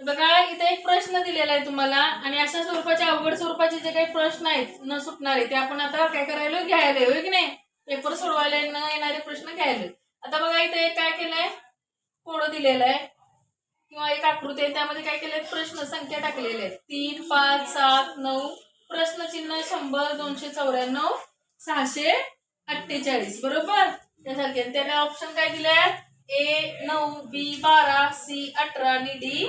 बघा इथे एक प्रश्न दिलेला आहे तुम्हाला आणि अशा स्वरूपाचे अवघड स्वरूपाचे जे काही प्रश्न आहेत न सुटणारे ते आपण आता काय करायला घ्यायला होय की नाही? पेपर सोडवायला न येणारे प्रश्न घ्यायला आता बघा इथे एक काय केलंय? कोडं दिलेलं आहे. किंवा एक आकृती आहे त्यामध्ये काय केलंय? प्रश्न संख्या टाकलेल्या आहेत तीन पाच सात नऊ. प्रश्नचिन्ह शंभर दोनशे चौऱ्याण्णव सहाशे अठ्ठेचाळीस. बरोबर? त्यासारखे. त्याला ऑप्शन काय दिले ए नऊ बी बारा सी अठरा आणि डी.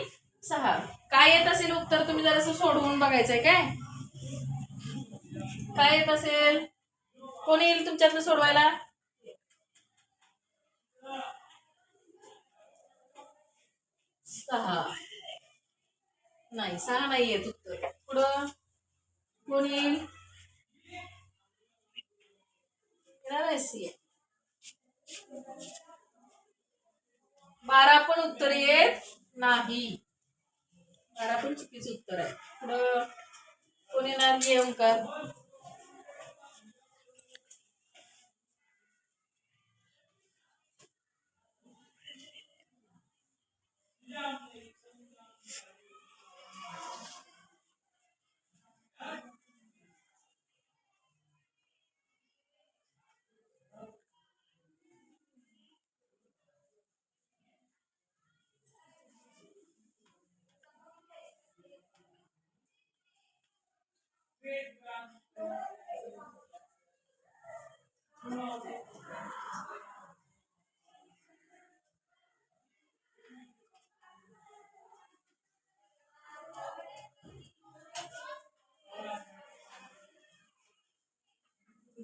सहा. काय येत असेल उत्तर तुम्ही जरासं सोडवून बघायचंय काय? काय येत असेल? कोणी येईल तुमच्यातलं सोडवायला? सहा. नाही सहा नाही येत उत्तर. पुढं? कोण येईल? बारा पण उत्तर येत नाही. पण चुकीचं उत्तर आहे. पुढं कोणी येणार? ओंकार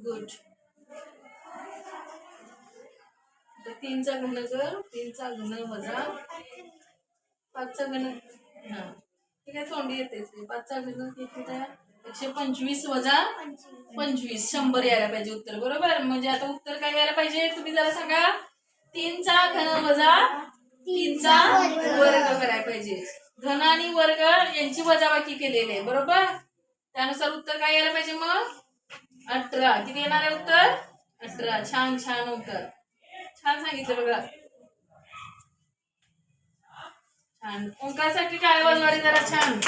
गुड तीनचा घन कर तीनचा घन वजा पाचचा घन हा. ठीक आहे तोंडी येतेच पाचचा घन किती एकशे पंचवीस वजा पंचवीस. शंभर यायला पाहिजे उत्तर बरोबर? म्हणजे आता उत्तर काय यायला पाहिजे? तुम्ही जरा सांगा. तीनचा घन वजा तीनचा वर्ग करायला पाहिजे. घन आणि वर्ग यांची वजाबाकी केलेली आहे बरोबर? त्यानुसार उत्तर काय यायला पाहिजे मग? अठरा. किती येणार आहे उत्तर? अठरा. छान छान उत्तर. छान सांगितलं बघा. छान. ओंकारसाठी काय वाजवारी जरा छान.